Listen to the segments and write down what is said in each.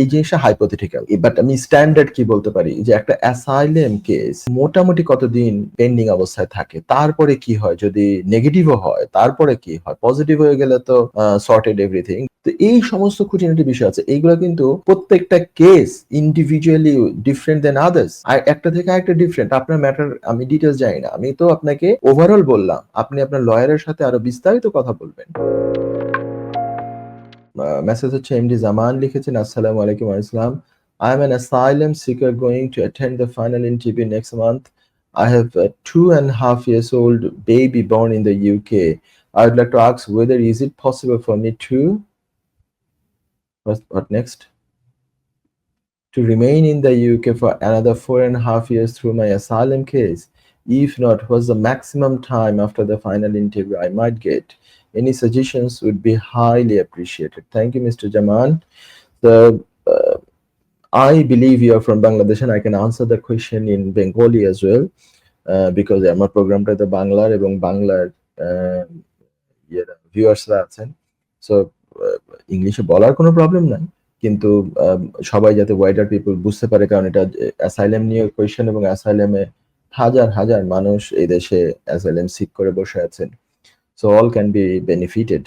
এই জিনিসটা hypothetical but আমি স্ট্যান্ডার্ড কি বলতে পারি? যে একটা অ্যাসাইলেম কেস মোটামুটি কতদিন পেন্ডিং অবস্থায় থাকে? তারপরে কি হয়? যদি নেগেটিভও হয়, তারপরে কি হয়? পজিটিভ হয়ে গেলে তো সর্টেড এভরিথিং তো এই সমস্ত খুঁটিনাটি বিষয় আছে। এইগুলো কিন্তু প্রত্যেকটা case individually different then others আর একটা থেকে একটা ডিফারেন্ট আপনার ম্যাটার আমি ডিটেলস জানি না। আমি তো আপনাকে ওভারঅল বললাম। আপনি আপনার লয়ারের সাথে আরও বিস্তারিত কথা বলবেন। মেসেজ হচ্ছে এমডি জামান লিখেছেন আসসালামু আলাইকুম আসসালাম I am an asylum seeker going to attend the final interview next month. I have a two and a half years old baby born in the UK. I would like to ask whether is it possible for me to what, what next? To remain in the UK for another four and a half years through my asylum case. If not, what's the maximum time after the final interview I might get? Any suggestions would be highly appreciated. Thank you, Mr. Jaman. The uh, I believe you are from Bangladesh, and I can answer the question in Bengali as well, uh, because আমার প্রোগ্রামটা তো বাংলার এবং বাংলার ভিউয়ার্সরা আছেন so ইংলিশে বলার কোনো প্রবলেম নাই কিন্তু সবাই যাতে ওয়াইডার পিপল বুঝতে পারে কারণ এটা অ্যাসাইলেম নিয়ে কোয়েশ্চেন এবং অ্যাসাইলেমে হাজার হাজার মানুষ এই দেশে অ্যাসাইলেম সিক করে বসে আছেন so all can be benefited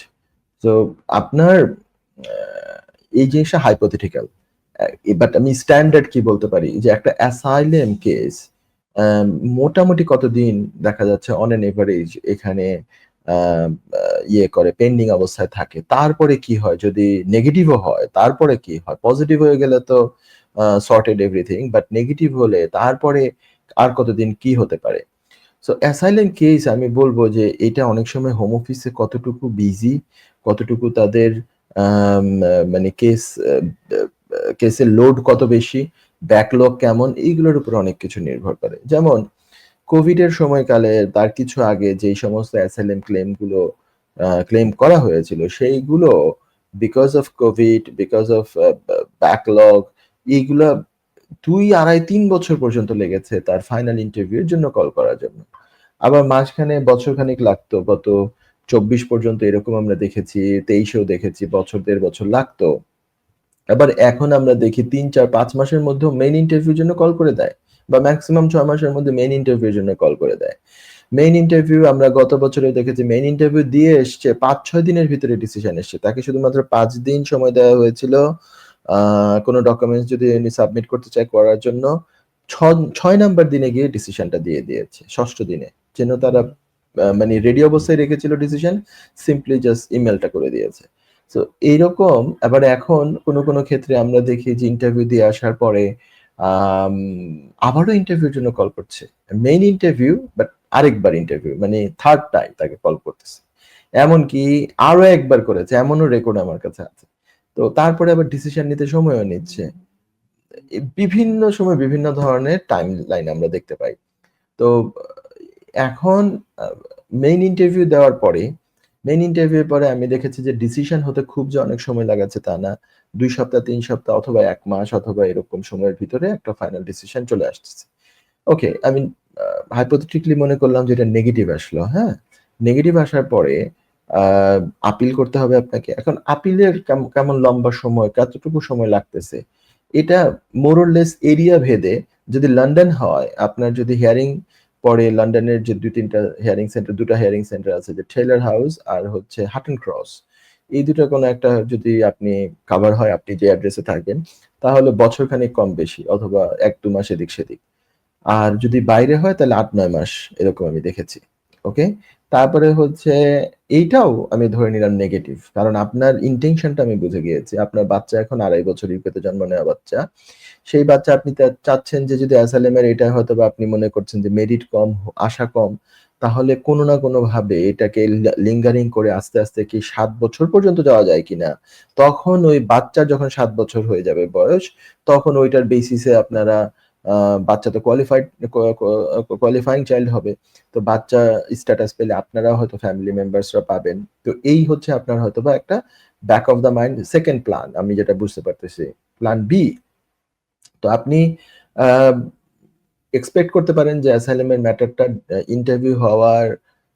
so আপনার এই জিনিসটা হাইপোথেটিক্যাল বাট আমি স্ট্যান্ডার্ড কি বলতে পারি? যে একটা অ্যাসাইলেম কেস মোটামুটি কতদিন দেখা যাচ্ছে অন এন এভারেজ এখানে ইয়ে করে পেন্ডিং অবস্থায় থাকে? তারপরে কি হয়? যদি নেগেটিভও হয়, তারপরে কি হয়? পজিটিভ হয়ে গেলে তো সর্টেড এভরিথিং বাট নেগেটিভ হলে তারপরে আর কতদিন কি হতে পারে? সো অ্যাসাইলেন কেস আমি বলব যে এটা অনেক সময় হোম অফিসে কতটুকু বিজি কতটুকু তাদের মানে কেস কেসের লোড কত বেশি ব্যাকলগ কেমন, এইগুলোর উপর অনেক কিছু নির্ভর করে। যেমন কোভিড এর সময়কালে তার কিছু আগে যেই সমস্ত অ্যাসাইলেম ক্লেমগুলো ক্লেম করা হয়েছিল, সেইগুলো because of Covid because of backlog এইগুলো দুই আড়াই তিন বছর পর্যন্ত লেগেছে তার ফাইনাল ইন্টারভিউর জন্য কল করার জন্য। আবার মাঝখানে বছর খানিক লাগতো, গত চব্বিশ পর্যন্ত এরকম আমরা দেখেছি, তেইশেও দেখেছি, বছর দেড় বছর লাগতো। আবার এখন আমরা দেখি তিন, চার, পাঁচ মাসের মধ্যে মেইন ইন্টারভিউর জন্য কল করে দেয় বা ম্যাক্সিমাম ছয় মাসের মধ্যে মেইন ইন্টারভিউর জন্য কল করে দেয়। মেইন ইন্টারভিউ আমরা গত বছরে দেখেছি মেইন ইন্টারভিউ দিয়ে এসছে, পাঁচ, ছয় দিনের ভিতরে ডিসিশন এসছে। তাকে শুধুমাত্র পাঁচ দিন সময় দেওয়া হয়েছিল। কোনো ডকুমেন্টস যদি উনি সাবমিট করতে চায় করার জন্য ছয় নাম্বার দিনে গিয়ে ডিসিশনটা দিয়ে দিয়েছে, ষষ্ঠ দিনে। যেন তারা মানে রেডি অবস্থায় রেখেছিল ডিসিশন সিম্পলি জাস্ট ইমেলটা করে দিয়েছে। তো এইরকম, আবার এখন কোনো কোনো ক্ষেত্রে আমরা দেখি যে ইন্টারভিউ দিয়ে আসার পরে আবারও ইন্টারভিউর জন্য কল করছে। মেইন ইন্টারভিউ বাট আরেকবার ইন্টারভিউ মানে থার্ড টাইম তাকে কল করতেছে। এমনকি আরও একবার করেছে, এমনও রেকর্ড আমার কাছে আছে। তো তারপরে আবার ডিসিশন নিতে সময়ও নিচ্ছে। বিভিন্ন সময় বিভিন্ন ধরনের টাইম লাইন আমরা দেখতে পাই। তো, এখন মেইন ইন্টারভিউ দেওয়ার পরে মেইন ইন্টারভিউর পরে আমি দেখেছি যে ডিসিশন হতে খুব যে অনেক সময় লাগাচ্ছে তা না। দুই সপ্তাহ, তিন সপ্তাহ অথবা এক মাস অথবা এরকম সময়ের ভিতরে একটা ফাইনাল ডিসিশন চলে আসতেছে ওকে আমি হাইপোথেটিকলি মনে করলাম যে এটা নেগেটিভ আসলো হ্যাঁ? নেগেটিভ আসার পরে আপিল করতে হবে আপনাকে। এখন আপিলের কেমন লম্বা সময়, কতটুকু সময় লাগতেছে, এটা মোরলেস এরিয়া ভেদে যদি লন্ডন হয়, আপনার যদি হিয়ারিং পরে লন্ডনের যে দুই তিনটা হিয়ারিং সেন্টার দুটা হিয়ারিং সেন্টার আছে, যে টেলার হাউস আর হচ্ছে হাটন ক্রস এই দুটো কোনো একটা যদি আপনি কাভার হয়, আপনি যে অ্যাড্রেসে থাকেন, তাহলে বছর খানিক কম বেশি, অথবা এক দু মাস এদিক সেদিক। আর যদি বাইরে হয়, তাহলে আট নয় মাস, এরকম আমি দেখেছি ওকে তারপরে হচ্ছে এইটাও আমি ধরে নিলাম নেগেটিভ কারণ আপনার ইন্টেনশনটা আমি বুঝে গিয়েছি। আপনার বাচ্চা এখন আড়াই বছর ইউকেতে জন্ম নেওয়া বাচ্চা। সেই বাচ্চা আপনি চাচ্ছেন যে যদি অ্যাসাইলেমের এটা হয়তো বা আপনি মনে করছেন যে মেরিট কম, আশা কম, তাহলে কোনো না কোনো ভাবে এটাকে লিঙ্গারিং করে আস্তে আস্তে কি সাত বছর পর্যন্ত যাওয়া যায় কিনা? তখন ওই বাচ্চা যখন সাত বছর হয়ে যাবে বয়স, তখন ওইটার বেসিসে আপনারা বাচ্চা তো কোয়ালিফাইড কোয়ালিফাইং চাইল্ড হবে। তো বাচ্চা স্ট্যাটাস পেলে আপনারা হয়তো ফ্যামিলি মেম্বার্সরা পাবেন। তো এই হচ্ছে আপনার হয়তো বা একটা back of the mind second plan আমি যেটা বুঝতে পারতেছি। প্ল্যান বি তো আপনি এক্সপেক্ট করতে পারেন যে অ্যাসাইলেমের ম্যাটারটা ইন্টারভিউ হওয়ার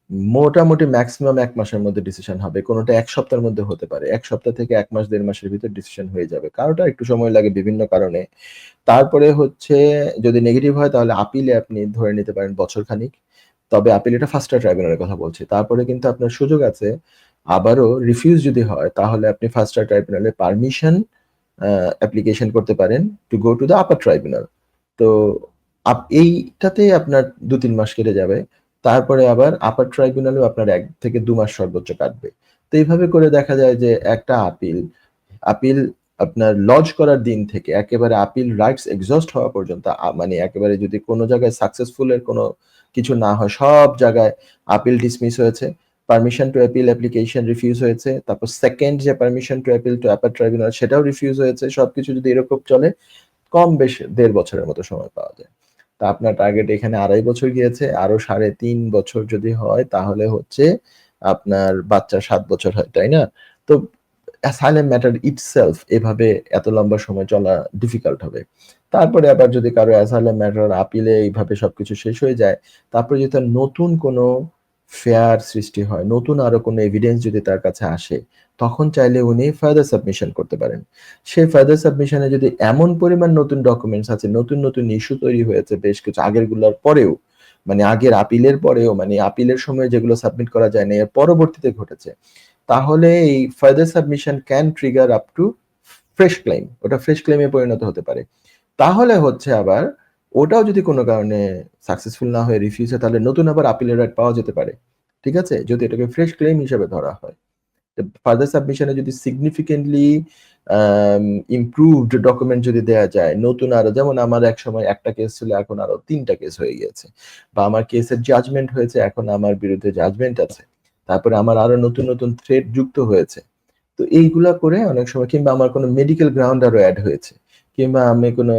মোটামুটি ম্যাক্সিমাম এক মাসের মধ্যে ডিসিশন হবে। কোনোটা এক সপ্তাহের মধ্যে হতে পারে। এক সপ্তাহ থেকে এক মাস, দেড় মাসের ভিতর ডিসিশন হয়ে যাবে। কারোটা একটু সময় লাগে বিভিন্ন কারণে। তারপরে হচ্ছে, যদি নেগেটিভ হয় তাহলে আপিলে আপনি ধরে নিতে পারেন বছর খানিক। তবে আপিল এটা ফার্স্ট ট্রাইব্যুনালের কথা বলছি। তারপরে কিন্তু আপনার সুযোগ আছে, আবারও রিফিউজ যদি হয়, তাহলে আপনি ফার্স্ট ট্রাইব্যুনালে পারমিশন অ্যাপ্লিকেশন করতে পারেন to go to the upper tribunal. তো এইটাতে আপনার ২-৩ মাস কেটে যাবে। তারপরে আবার আপার ট্রাইব্যুনালেও আপনার এক থেকে দু মাস সর্বোচ্চ কাটবে। তো এইভাবে করে দেখা যায় যে একটা আপিল, আপিল আপনার লজ করার দিন থেকে একেবারে আপিল রাইটস এক্সস্ট হওয়া পর্যন্ত মানে একেবারে যদি কোনো জায়গায় সাকসেসফুল এর কোন কিছু না হয় সব জায়গায় আপিল ডিসমিস হয়েছে। Permission to appeal application refuse হয়েছে। তারপর সেকেন্ড যে permission to appeal to upper tribunal সেটাও রিফিউজ হয়েছে। সবকিছু যদি এরকম চলে কম বেশ দেড় বছরের মতো সময় পাওয়া যায়। তো আপনার টার্গেট এখানে ২.৫ বছর গিয়েছে। আরও ৩.৫ বছর যদি হয় তাহলে হচ্ছে আপনার বাচ্চা সাত বছর হয়, তাই না? তো অ্যাসাইলেম ম্যাটার ইটসেলফ এভাবে এত লম্বা সময় চলা ডিফিকাল্ট হবে। তারপরে আবার যদি কারও অ্যাসাইলেম ম্যাটার আপিলে এইভাবে সবকিছু শেষ হয়ে যায়, তারপরে যদি নতুন কোনো ফেয়ার সৃষ্টি হয়, নতুন আরও কোনো এভিডেন্স যদি তার কাছে আসে, তখন চাইলে উনি ফার্দার সাবমিশন করতে পারেন। সেই ফার্দার সাবমিশন যদি এমন পরিমাণ নতুন ডকুমেন্টস আছে, নতুন, নতুন ইস্যু তৈরি হয়েছে বেশ কিছু আগেরগুলার পরেও, মানে আগের আপিলের পরেও মানে আপিলের সময় যেগুলো সাবমিট করা যায় না এর পরবর্তীতে ঘটেছে। তাহলে এই further submission can trigger up to fresh claim. ওটা ফ্রেশ ক্লেইম এ পরিণত হতে পারে। তাহলে হচ্ছে আবার ওটাও যদি কোনো কারণে সাকসেসফুল না হয়ে রিফিউজ হয় তাহলে নতুন আবার আপিলের রাইট পাওয়া যেতে পারে। ঠিক আছে? যদি এটাকে ফ্রেশ ক্লেইম হিসেবে ধরা হয়। ফার্দার সাবমিশনে যদি সিগনিফিকেন্টলি ইমপ্রুভড ডকুমেন্ট যদি দেয়া যায়, নতুন আরও যেমন আমার এক সময় একটা কেস ছিল এখন আরও তিনটা কেস হয়ে গিয়েছে। বা আমার কেসের জাজমেন্ট হয়েছে এখন আমার বিরুদ্ধে জাজমেন্ট আছে। তারপরে আমার আরও নতুন, নতুন থ্রেড যুক্ত হয়েছে। তো এইগুলা করে অনেক সময় কিংবা আমার কোনো মেডিকেল গ্রাউন্ড আরও অ্যাড হয়েছে। কিংবা আমি কোনো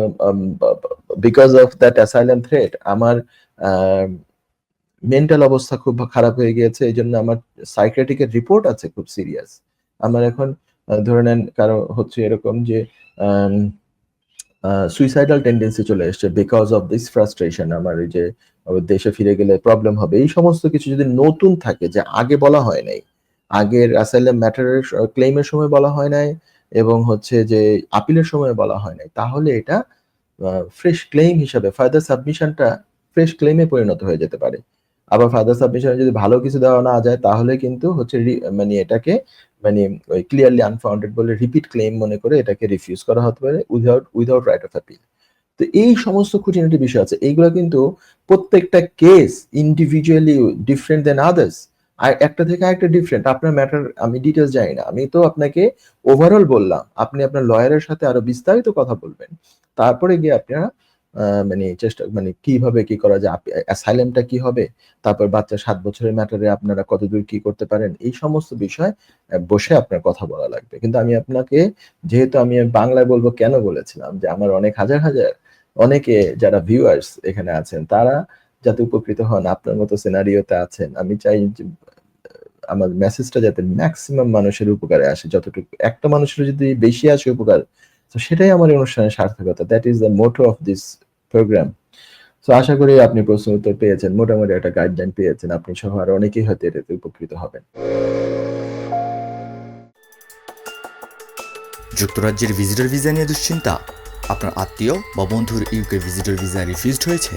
because of that asylum threat আমার মেন্টাল অবস্থা খুব খারাপ হয়ে গিয়েছে। এই জন্য আমার সাইকিয়াট্রিক এর রিপোর্ট আছে খুব সিরিয়াস। আমার এখন ধরে নেন কারও হচ্ছে এরকম যে সুইসাইডাল টেন্ডেন্সি চলে এসছে বিকজ অফ দিস ফ্রাস্ট্রেশন আমার এই যে দেশে ফিরে গেলে প্রবলেম হবে। এই সমস্ত কিছু যদি নতুন থাকে, যে আগে বলা হয় নাই। আগের অ্যাসাইলাম ম্যাটার এর ক্লেইম এর সময় বলা হয় নাই এবং হচ্ছে যে আপিলের সময় বলা হয় নাই। তাহলে এটা ফ্রেশ ক্লেইম হিসাবে ফার্দার সাবমিশনটা ফ্রেশ ক্লেইম এ পরিণত হয়ে যেতে পারে। আবার ফার্দার সাবমিশন যদি ভালো কিছু দেওয়া না যায়, তাহলে কিন্তু হচ্ছে মানে এটাকে মানে ওই ক্লিয়ারলি আনফাউন্ডেড বলে রিপিট ক্লেইম মনে করে এটাকে রিফিউজ করা হতে পারে without without right of appeal. তো এই সমস্ত খুঁটিনাটি বিষয় আছে। এইগুলো কিন্তু প্রত্যেকটা case individually different than others. আর একটা থেকে আরেকটা ডিফারেন্ট। আপনার ম্যাটার আমি ডিটেলস জানি না। আমি তো আপনাকে ওভারঅল বললাম। আপনি আপনার লয়ারের সাথে আরও বিস্তারিত কথা বলবেন। তারপরে গিয়ে আপনারা মানে চেষ্টা মানে কীভাবে কি করা যায়? অ্যাসাইলামটা কি হবে? তারপর বাচ্চা সাত বছরের ম্যাটারে আপনারা কতদূর কি করতে পারেন? এই সমস্ত বিষয় বসে আপনার কথা বলা লাগবে। কিন্তু আমি আপনাকে যেহেতু আমি বাংলায় বলব কেন বলেছিলাম যে আমার অনেক হাজার, হাজার অনেকে যারা ভিউয়ার্স এখানে আছেন তারা যাতে উপকৃত হন আপনার মতো সিনারিওতে আছেন। আমি চাই আমার মেসেজটা যাতে ম্যাক্সিমাম মানুষের উপকারে আসে। যতটুকু একটা মানুষের যদি বেশি আসে উপকার, তো সেটাই আমার অনুষ্ঠানের সার্থকতা। That is the motto of this programme. So আশা করি আপনি প্রশ্ন উত্তর পেয়েছেন। মোটামুটি একটা গাইডলাইন পেয়েছেন। আপনি সহ আরও অনেকেই হয়তো এটাতে উপকৃত হবেন। যুক্তরাজ্যের ভিজিটর ভিসা নিয়ে দুশ্চিন্তা? আপনার আত্মীয় বা বন্ধুর ইউকে ভিজিটর ভিসা রিফিউজড হয়েছে?